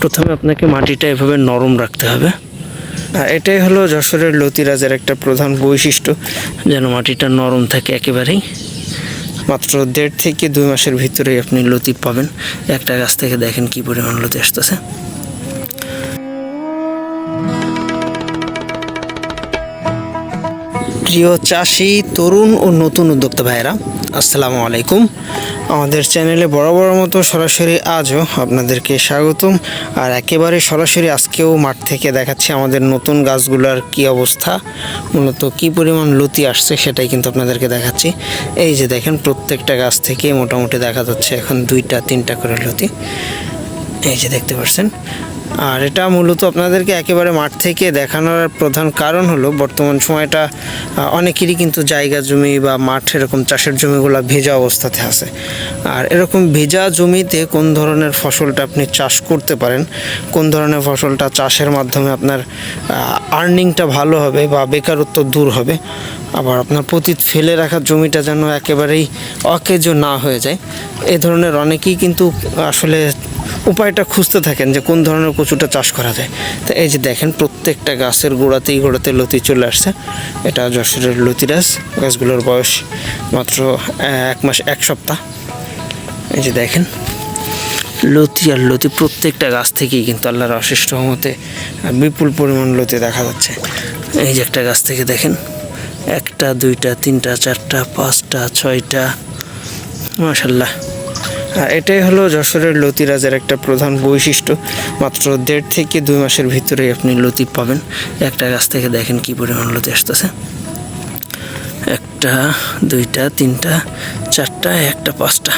প্রথমে আপনাকে মাটিটা এভাবে নরম রাখতে হবে। আর এটাই হলো যশোরের লতিরাজের একটা প্রধান বৈশিষ্ট্য। যেন মাটিটা নরম থাকে একেবারেই। মাত্র দেড় থেকে দুই মাসের ভিতরেই আপনি লতি পাবেন। একটা গাছ থেকে দেখেন কি পরিমাণ লতি আসতেছে। প্রিয় চাষি, তরুণ ও নতুন উদ্যোক্তা ভাইয়েরা, আসসালামু আলাইকুম। আমাদের চ্যানেলে বড় বড় মতো সরাসরি আজও আপনাদেরকে স্বাগতম। আর একেবারে সরাসরি আজকেও মাঠ থেকে দেখাচ্ছি আমাদের নতুন গাছগুলোর কি অবস্থা, মূলত কি পরিমাণ লতি আসছে সেটাই কিন্তু আপনাদেরকে দেখাচ্ছি। এই যে দেখেন, প্রত্যেকটা গাছ থেকে মোটামুটি দেখা যাচ্ছে এখন দুইটা, তিনটা করে লতি। এই যে দেখতে পাচ্ছেন আর এটা মূলত আপনাদেরকে একেবারে মাঠ থেকে দেখানোর প্রধান কারণ হলো, বর্তমান সময়টা অনেকেরই কিন্তু জায়গা জমি বা মাঠ এরকম চাষের জমিগুলো ভেজা অবস্থাতে আছে। আর এরকম ভেজা জমিতে কোন ধরনের ফসলটা আপনি চাষ করতে পারেন, কোন ধরনের ফসলটা চাষের মাধ্যমে আপনার আর্নিংটা ভালো হবে বা বেকারত্ব দূর হবে, আবার আপনার পতিত ফেলে রাখা জমিটা যেন একেবারেই অকেজ না হয়ে যায়, এ ধরনের অনেকেই কিন্তু আসলে উপায়টা খুঁজতে থাকেন যে কোন ধরনের কচুটা চাষ করা যায়। তো এই যে দেখেন, প্রত্যেকটা গাছের গোড়াতেই গোড়াতে লতি চলে আসছে। এটা যশোরের লতিরাজ। গাছগুলোর বয়স মাত্র এক মাস, এক সপ্তাহ। এই যে দেখেন, লতি আর লতি প্রত্যেকটা গাছ থেকেই কিন্তু আল্লাহর অশেষ রহমতে বিপুল পরিমাণ লতি দেখা যাচ্ছে। এই যে একটা গাছ থেকে দেখেন, একটা, দুইটা, তিনটা, চারটা, পাঁচটা, ছয়টা মাশাল্লাহ আর এটাই হলো যশোরের লতিরাজের একটা প্রধান বৈশিষ্ট্য। মাত্র দেড় থেকে দুই মাসের ভিতরেই আপনি লতি পাবেন। একটা গাছ থেকে দেখেন কি পরিমাণ লতি আসতেছে। একটা, দুইটা, তিনটা, চারটা, একটা, পাঁচটা।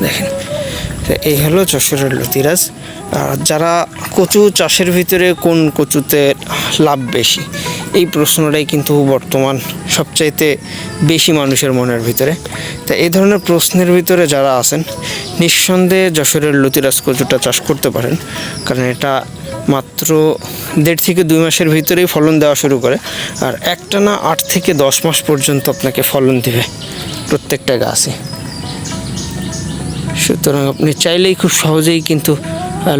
দেখেন এই হলো যশোরের লতিরাজ। আর যারা কচু চাষের ভিতরে কোন কচুতে লাভ বেশি? এই প্রশ্নটাই কিন্তু বর্তমান সবচাইতে বেশি মানুষের মনের ভিতরে। তা এই ধরনের প্রশ্নের ভিতরে যারা আছেন, নিঃসন্দেহে যশোরের লতিরাজ কচুটা চাষ করতে পারেন। কারণ এটা মাত্র দেড় থেকে দুই মাসের ভিতরেই ফলন দেওয়া শুরু করে। আর একটা না আট থেকে দশ মাস পর্যন্ত আপনাকে ফলন দেবে প্রত্যেকটা গাছে সুতরাং আপনি চাইলেই খুব সহজেই কিন্তু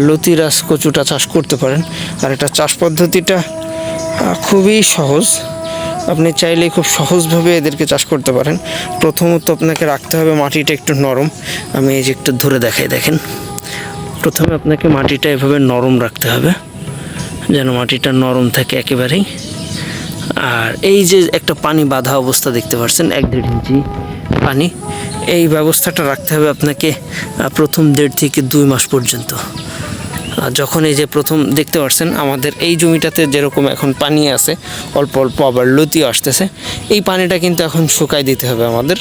লতিরাজ কচুটা চাষ করতে পারেন। আর এটা চাষ পদ্ধতিটা খুবই সহজ। আপনি চাইলে খুব সহজভাবে এদেরকে চাষ করতে পারেন। প্রথমত আপনাকে রাখতে হবে মাটিটা একটু নরম। আমি এই যে একটু ধরে দেখাই, দেখেন। প্রথমে আপনাকে মাটিটা এভাবে নরম রাখতে হবে, যেন মাটিটা নরম থাকে একেবারেই। আর এই যে একটা পানি বাঁধা অবস্থা দেখতে পাচ্ছেন, এক দেড় ইঞ্চি পানি, এই ব্যবস্থাটা রাখতে হবে আপনাকে প্রথম দেড় থেকে দুই মাস পর্যন্ত। যখন এই যে প্রথম দেখতে পাচ্ছেন আমাদের এই জমিটাতে যেরকম এখন পানি আছে, অল্প অল্প আবার লতি আসতেছে, এই পানিটা কিন্তু এখন শুকাই দিতে হবে আমাদের।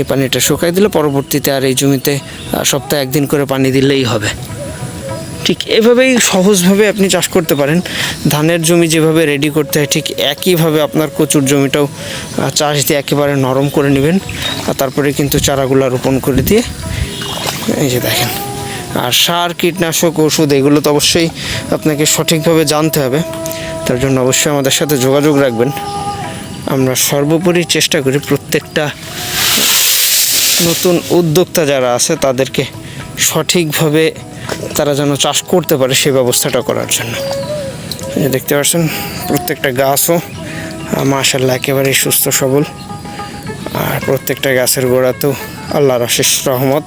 এই পানিটা শুকাই দিলে পরবর্তীতে আর এই জমিতে সপ্তাহে একদিন করে পানি দিলেই হবে। ঠিক এভাবেই সহজভাবে আপনি চাষ করতে পারেন। ধানের জমি যেভাবে রেডি করতে হয়, ঠিক একইভাবে আপনার কচুর জমিটাও চাষ দিয়ে একেবারে নরম করে নেবেন। আর তারপরে কিন্তু চারাগুলো রোপণ করে দিয়ে, এই যে দেখেন। আর সার, কীটনাশক, ওষুধ, এগুলো তো অবশ্যই আপনাকে সঠিকভাবে জানতে হবে। তার জন্য অবশ্যই আমাদের সাথে যোগাযোগ রাখবেন। আমরা সর্বোপরি চেষ্টা করি প্রত্যেকটা নতুন উদ্যোক্তা যারা আছে, তাদেরকে সঠিকভাবে তারা যেন চাষ করতে পারে সেই ব্যবস্থাটা করার জন্য। দেখতে পাচ্ছেন, প্রত্যেকটা গাছও মাশাল্লাহ একেবারেই সুস্থ সবল। আর প্রত্যেকটা গাছের গোড়াতেও আল্লাহর অশেষ রহমত।